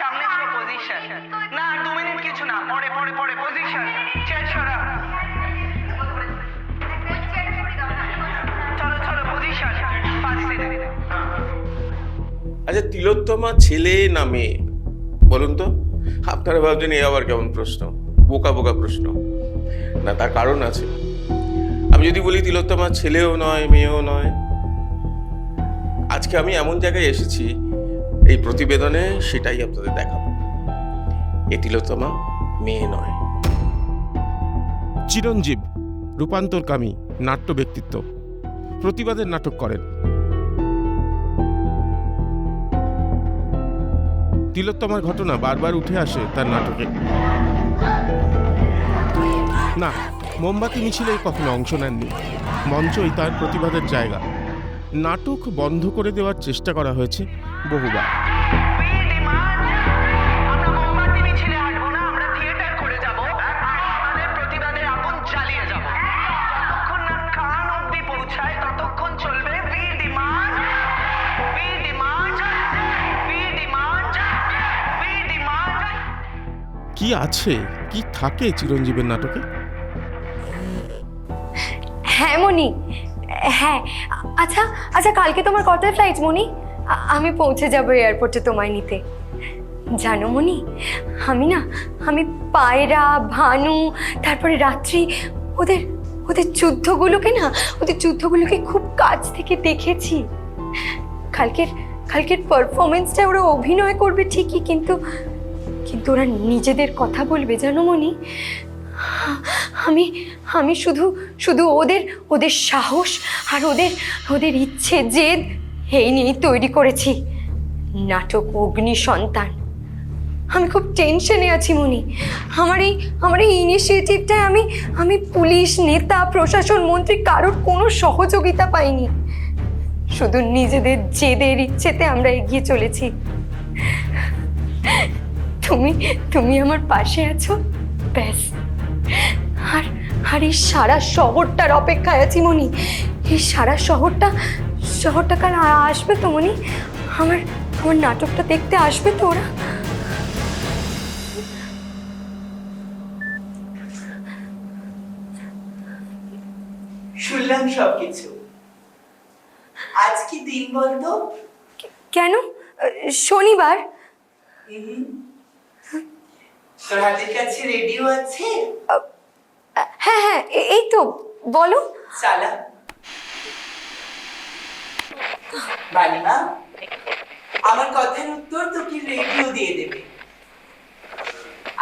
সামনে ছিল পজিশন না, দু মিনিট কিছু না, পরে পরে পরে পজিশন চেয়ার সরা আচ্ছা তিলোত্তমা ছেলে না মেয়ে? বলুন তো, আপনারা ভাবছেন এ আবার কেমন প্রশ্ন? বোকা বোকা প্রশ্ন। না, তার কারণ আছে। আমি যদি বলি তিলোত্তমা ছেলেও নয়, মেয়েও নয়, আজকে আমি এমন জায়গায় এসেছি এই প্রতিবেদনে সেটাই আপনাদের দেখাবো। এ তিলোত্তমা মেয়ে নয়। চিরঞ্জীব, রূপান্তরকামী, নাট্য ব্যক্তিত্ব। প্রতিবাদের নাটক করেন। তিলোত্তমার ঘটনা বারবার উঠে আসে তার নাটকে। না, মোমবাতি মিছিলে কখনো অংশ নেননি। মঞ্চই তার প্রতিবাদের জায়গা। নাটক বন্ধ করে দেওয়ার চেষ্টা করা হয়েছে। বহুবার। কি আছে? কি থাকে চিরঞ্জীবের নাটকে? হ্যাঁ মনি। হ্যাঁ। আচ্ছা আচ্ছা কালকে তোমার কটায় ফ্লাইট মনি। আমি পৌঁছে যাব এয়ারপোর্টে তোমায় নিতে। জানো মনি আমি না, আমি পায়রা, ভানু, তারপরে রাত্রি, ওদের ওদের যুদ্ধগুলোকে না, ওদের যুদ্ধগুলোকে খুব কাছ থেকে দেখেছি। কালকের কালকের পারফরমেন্সটা ওরা অভিনয় করবে ঠিকই, কিন্তু কিন্তু ওরা নিজেদের কথা বলবে, জানো মনি আমি আমি শুধু শুধু ওদের ওদের সাহস আর ওদের ওদের ইচ্ছে, জেদ এই নিয়েই তৈরি করেছি। নাটক, অগ্নি, সন্তান। আমি খুব টেনশনে আছি মনি। আমার এই আমার এই ইনিশিয়েটিভটায় আমি আমি পুলিশ, নেতা, প্রশাসন, মন্ত্রী কারোর কোনো সহযোগিতা পাইনি। শুধু নিজেদের জেদের ইচ্ছেতে আমরা এগিয়ে চলেছি। তুমি তুমি আমার পাশে আছো? ব্যাস। আর আর এই সারা শহরটার অপেক্ষায় আছি মনি। এই সারা শহরটা শহরটা কাল আ- আসবে তো মনি আমার আমার নাটকটা দেখতে আসবে তো ওরা? শুনলাম সবকিছু। আজ কি দিন বলতো? কেন? শনিবার। তোর হাতের কাছে রেডিও আছে? হ্যাঁ হ্যাঁ এই তো বলো। চালা। বালিমা, আমার কথার উত্তর তোকে রেডিও দিয়ে দেবে।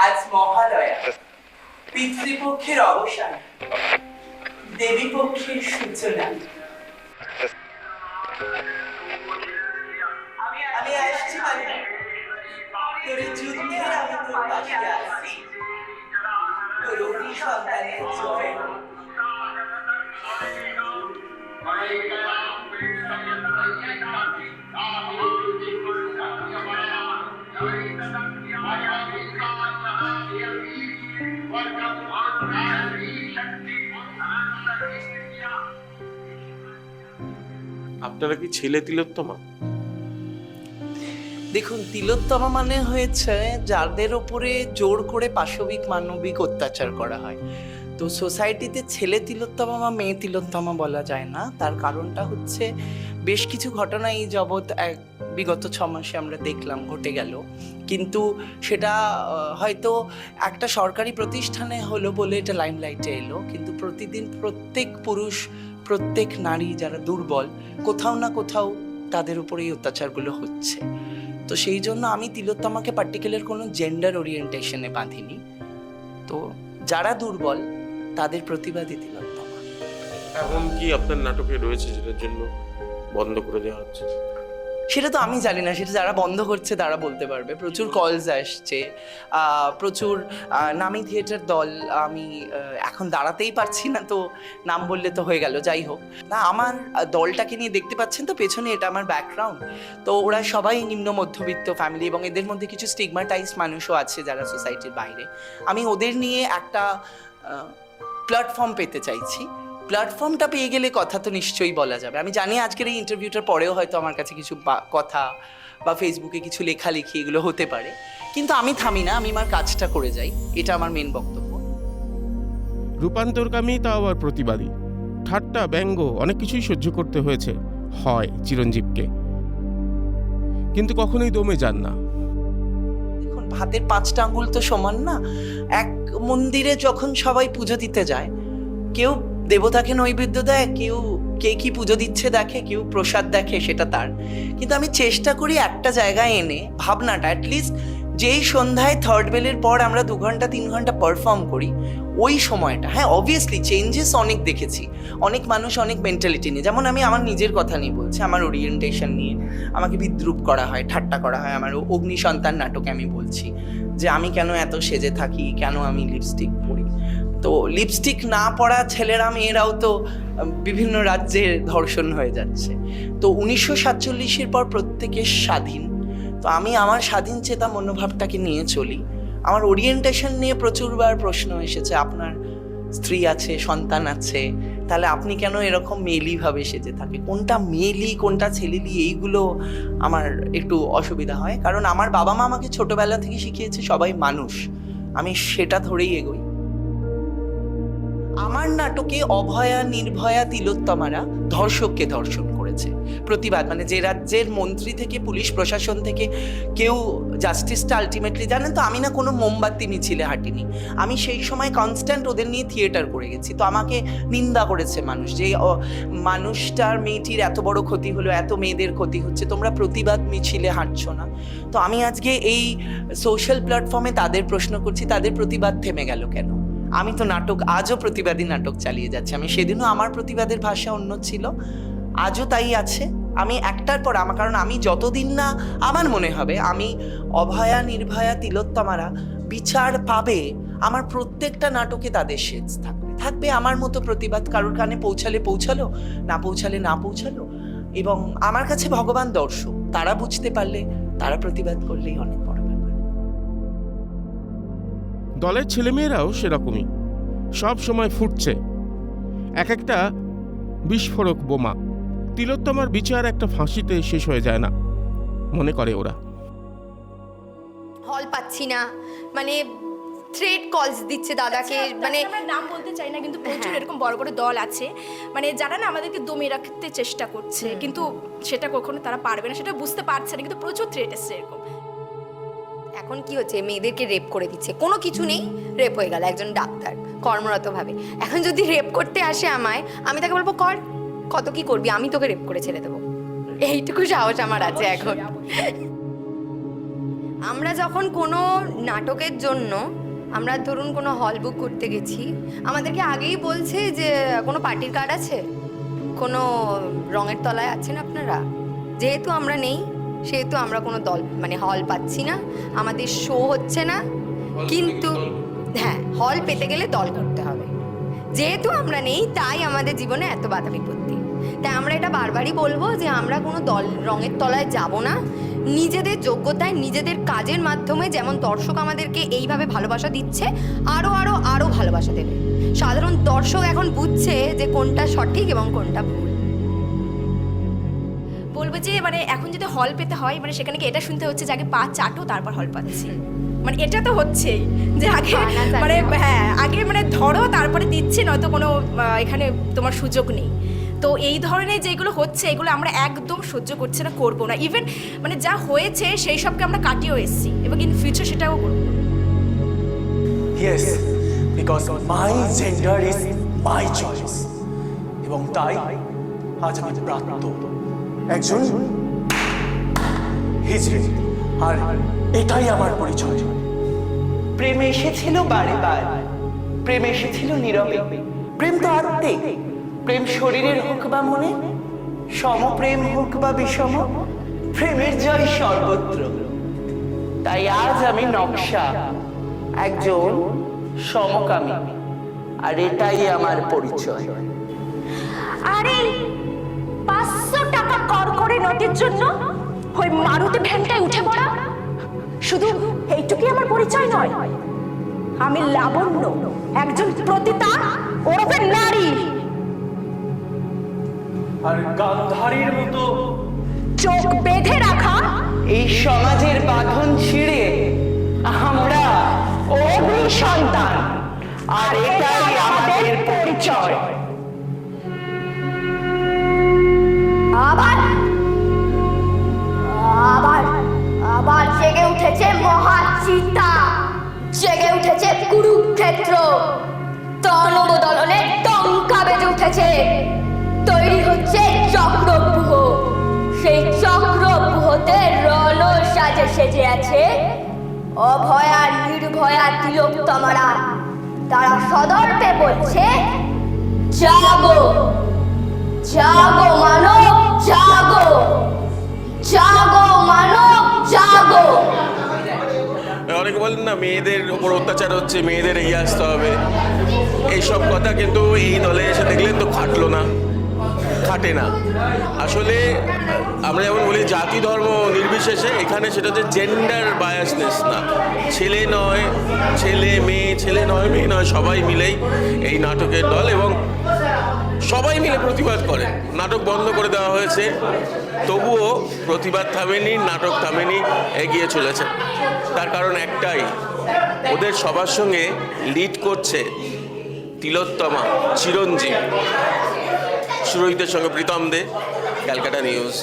আজ মহালয়া, পিতৃপক্ষের অবসান দেবী পক্ষের সূচনা। আমি আসছি বালিমা তোর যুদ্ধে আমি তোর পাশে আসছি তোর অগ্নি সন্তানের জয় আপনারা কি ছেলে তিলোত্তমা? দেখুন, তিলোত্তমা মানে হয়েছে যাদের ওপরে জোর করে পাশবিক মানবিক অত্যাচার করা হয়। তো সোসাইটিতে ছেলে তিলোত্তমা বা মেয়ে তিলোত্তমা বলা যায় না। তার কারণটা হচ্ছে বেশ কিছু ঘটনা এই জগৎ এক বিগত ছ মাসে আমরা দেখলাম, ঘটে গেল। কিন্তু সেটা হয়তো একটা সরকারি প্রতিষ্ঠানে হলো বলে এটা লাইমলাইটে এলো। কিন্তু প্রতিদিন প্রত্যেক পুরুষ প্রত্যেক নারী যারা দুর্বল, কোথাও না কোথাও তাদের উপর এই অত্যাচারগুলো হচ্ছে। তো সেই জন্য আমি তিলোত্তমাকে পার্টিকুলার কোনো জেন্ডার ওরিয়েন্টেশনে বাঁধিনি। তো যারা দুর্বল, তাদের প্রতিবাদী তিলোত্তমা। এখন কি আপনার নাটকে রয়েছে যেটার জন্য বন্ধ করে দেওয়া হচ্ছে? সেটা তো আমি জানি না, সেটা যারা বন্ধ করছে তারা বলতে পারবে। প্রচুর কলস আসছে প্রচুর নামি থিয়েটার দল আমি এখন দাঁড়াতেই পারছি না তো নাম বললে তো হয়ে গেল, যাই হোক। না, আমার দলটাকে নিয়ে দেখতে পাচ্ছেন তো, পেছনে এটা আমার ব্যাকগ্রাউন্ড তো ওরা সবাই নিম্ন মধ্যবিত্ত ফ্যামিলি এবং এদের মধ্যে কিছু স্টিগমাটাইজ মানুষও আছে যারা সোসাইটির বাইরে। আমি ওদের নিয়ে একটা প্ল্যাটফর্ম পেতে চাইছি। প্ল্যাটফর্মটা পেয়ে গেলে কথা তো নিশ্চয়ই বলা যাবে। আমি জানি আজকের এই ইন্টারভিউটার পরেও হয়তো আমার কাছে কিছু কথা বা ফেসবুকে কিছু লেখালেখি এগুলো হতে পারে। কিন্তু আমি থামি না আমি আমার কাজটা করে যাই। এটা আমার মেন বক্তব্য। রূপান্তরকামী তাও আবার প্রতিবাদী। ঠাট্টা ব্যঙ্গ অনেক কিছুই সহ্য করতে হয়েছে। হয় চিরঞ্জীবকে। কিন্তু কখনোই দমে যান না। দেখুন হাতের পাঁচটা আঙ্গুল তো সমান না। এক মন্দিরে যখন সবাই পুজো দিতে যায় কেউ দেবতাকে নৈবেদ্য দেয়, কেউ কে কি পুজো দিচ্ছে দেখে, কেউ প্রসাদ দেখে, সেটা তার। কিন্তু আমি চেষ্টা করি একটা জায়গায় এনে, ভাবনাটা অ্যাটলিস্ট যেই সন্ধ্যায় থার্ড বেলের পর আমরা দু ঘণ্টা, তিন ঘণ্টা পারফর্ম করি, ওই সময়টা হ্যাঁ অবভিয়াসলি চেঞ্জেস অনেক দেখেছি। অনেক মানুষ অনেক মেন্টালিটি নিয়ে, যেমন আমি আমার নিজের কথা নিয়ে বলছি, আমার ওরিয়েন্টেশন নিয়ে। আমাকে বিদ্রুপ করা হয়, ঠাট্টা করা হয়, আমার অগ্নি সন্তান নাটকে আমি বলছি যে আমি কেন এত সেজে থাকি, কেন আমি লিপস্টিক পরি? তো লিপস্টিক না পরা ছেলেরা, মেয়েরাও তো বিভিন্ন রাজ্যে ধর্ষণ হয়ে যাচ্ছে। তো উনিশশো সাতচল্লিশের পর প্রত্যেকের স্বাধীন। তো আমি আমার স্বাধীন চেতা মনোভাবটাকে নিয়ে চলি। আমার ওরিয়েন্টেশন নিয়ে প্রচুরবার প্রশ্ন এসেছে, আপনার স্ত্রী আছে, সন্তান আছে, তাহলে আপনি কেন এরকম মেলিভাবে সেজে থাকে? কোনটা মেলি কোনটা ছেলেলি, এইগুলো আমার একটু অসুবিধা হয়। কারণ আমার বাবা মা আমাকে ছোটবেলা থেকে শিখিয়েছে, সবাই মানুষ। আমি সেটা ধরেই এগোই। আমার নাটকে অভয়া, নির্ভয়া, তিলোত্তমারা ধর্ষককে ধর্ষণ করেছে। প্রতিবাদ মানে যে রাজ্যের মন্ত্রী থেকে, পুলিশ প্রশাসন থেকে কেউ জাস্টিসটা আলটিমেটলি জানেন তো, আমি না কোনো মোমবাতি, মিছিলে হাঁটিনি। আমি সেই সময় কনস্ট্যান্ট ওদের নিয়ে থিয়েটার করে গেছি। তো আমাকে নিন্দা করেছে মানুষ যে মানুষটার মেয়েটির এত বড় ক্ষতি হলো, এত মেয়েদের ক্ষতি হচ্ছে, তোমরা প্রতিবাদ, মিছিলে হাঁটছো না। তো আমি আজকে এই সোশ্যাল প্ল্যাটফর্মে তাদের প্রশ্ন করছি, তাদের প্রতিবাদ থেমে গেল কেন? আমি তো নাটক, আজও প্রতিবাদী নাটক চালিয়ে যাচ্ছি। আমি সেদিনও আমার প্রতিবাদের ভাষা অন্য ছিল, আজও তাই আছে। আমি একটার পর আমার, কারণ আমি যতদিন না, আমার মনে হবে, আমি অভয়া, নির্ভয়া, তিলোত্তমারা বিচার পাবে, আমার প্রত্যেকটা নাটকে তাদের সেজ থাকবে। থাকবে আমার মতো প্রতিবাদ কারোর কানে পৌঁছালে পৌঁছালো, না পৌঁছালে না পৌঁছালো। এবং আমার কাছে ভগবান দর্শক, তারা বুঝতে পারলে, তারা প্রতিবাদ করলেই অনেক বড় দলের ছেলেমেয়েরাও সেরকমই। সব সময় ফুটছে। এক একটা বিস্ফোরক বোমা। তিলোত্তমার বিচার একটা ফাঁসিতে শেষ হয়ে যায় না মনে করে ওরা। হল পাচ্ছি না। মানে থ্রেড কলস দিচ্ছে দাদাকে মানে নাম বলতে চাই না কিন্তু প্রচুর হ্যাঁ। এরকম বড় বড় দল আছে। মানে যারা না আমাদেরকে দমিয়ে রাখতে চেষ্টা করছে কিন্তু সেটা কখনো তারা পারবে না সেটা বুঝতে পারছে না কিন্তু প্রচুর থ্রেট এসছে এরকম। এখন কি হচ্ছে মেয়েদেরকে রেপ করে দিচ্ছে। কোনো কিছু নেই রেপ হয়ে গেল একজন ডাক্তার কর্মরতভাবে। এখন যদি রেপ করতে আসে আমায় আমি তাকে বলব কর কত কি করবি আমি তোকে রেপ করে ছেড়ে দেবো। এইটুকু সাহস আমার আছে এখন। আমরা যখন কোনো নাটকের জন্য আমরা ধরুন কোনো হল বুক করতে গেছি আমাদেরকে আগেই বলছে যে কোনো পার্টির কার্ড আছে? কোনো রঙের তলায় আছেন আপনারা? যেহেতু আমরা নেই সেহেতু আমরা কোনো দল মানে হল পাচ্ছি না। আমাদের শো হচ্ছে না। কিন্তু হ্যাঁ হল পেতে গেলে দল করতে হবে। যেহেতু আমরা নেই তাই আমাদের জীবনে এত বাধা বিপত্তি। তাই আমরা এটা বারবারই বলব যে আমরা কোনো দল রঙের তলায় যাব না। নিজেদের যোগ্যতায় নিজেদের কাজের মাধ্যমে যেমন দর্শক আমাদেরকে এইভাবে ভালোবাসা দিচ্ছে আরও আরও আরও ভালোবাসা দেবে। সাধারণ দর্শক এখন বুঝছে যে কোনটা সঠিক এবং কোনটা ভুল। বলব যে মানে এখন যদি হল পেতে হয় মানে সেখানে কি এটা শুনতে হচ্ছে যে আগে পা চাটো তারপর হল পাচ্ছি। মানে এটা তো হচ্ছেই যে আগে মানে হ্যাঁ আগে মানে ধরো তারপরে দিচ্ছে নয়তো কোনো এখানে তোমার সুযোগ নেই। তো এই ধরনের যেগুলো হচ্ছে এগুলো আমরা একদম সহ্য করছি না করব না। ইভেন মানে যা হয়েছে সেই সবকে আমরা কাটিয়েও এসেছি এবং ইন ফিউচার সেটাও করব। Yes, because my gender is my choice. এবং তাই আজ আমি প্রাপ্ত। একজন? হিজড়ি আর এটাই আমার পরিচয়। প্রেম এসেছিল বারে বার প্রেম এসেছিল নীরবে। প্রেম তো আত্মে প্রেম শরীরের হোক বা মনে সমপ্রেম হোক বা বিষম প্রেমের জয় সর্বত্র। তাই আজ আমি নকশা একজন সমকামী। আর এটাই আমার পরিচয়। আরে পাঁচশো কর করে নোটের জন্য? ওই মারুতি ভ্যানটায় উঠে পড়া? শুধু এইটুকুই আমার পরিচয় নয়। আমি লাবণ্য একজন প্রতিতা ওরফে নারী। আর গান্ধারীর মতো চোখ বেঁধে রাখা? এই সমাজের বাঁধন ছিঁড়ে আমরা অগ্নি সন্তান। আর এটাই আমাদের পরিচয়। সেজে আছে। অভয়া নির্ভয়া তিলোত্তমারা তারা সদর্পে বলছে, জাগো জাগো মানব, জাগো জাগো মানব, জাগো। অনেকে বলেন না, মেয়েদের উপর অত্যাচার হচ্ছে, মেয়েদের এগিয়ে আসতে হবে। এইসব কথা কিন্তু এই দলে এসে দেখলেন তো খাটলো না। খাটে না। আসলে, আমরা যেমন বলি, জাতি, ধর্ম নির্বিশেষে এখানে সেটা হচ্ছে জেন্ডার বায়াসনেস না। ছেলে নয়, ছেলে, মেয়ে, ছেলে নয়, মেয়ে নয়, সবাই মিলেই এই নাটকের দল এবং সবাই মিলে প্রতিবাদ করে। নাটক বন্ধ করে দেওয়া হয়েছে। তবুও প্রতিবাদ থামেনি, নাটক থামেনি, এগিয়ে চলেছে। তার কারণ একটাই, ওদের সবার সঙ্গে লিড করছে তিলোত্তমা, চিরঞ্জীব। সুরোহিতের সঙ্গে প্রীতম দে ক্যালকাটা নিউজ।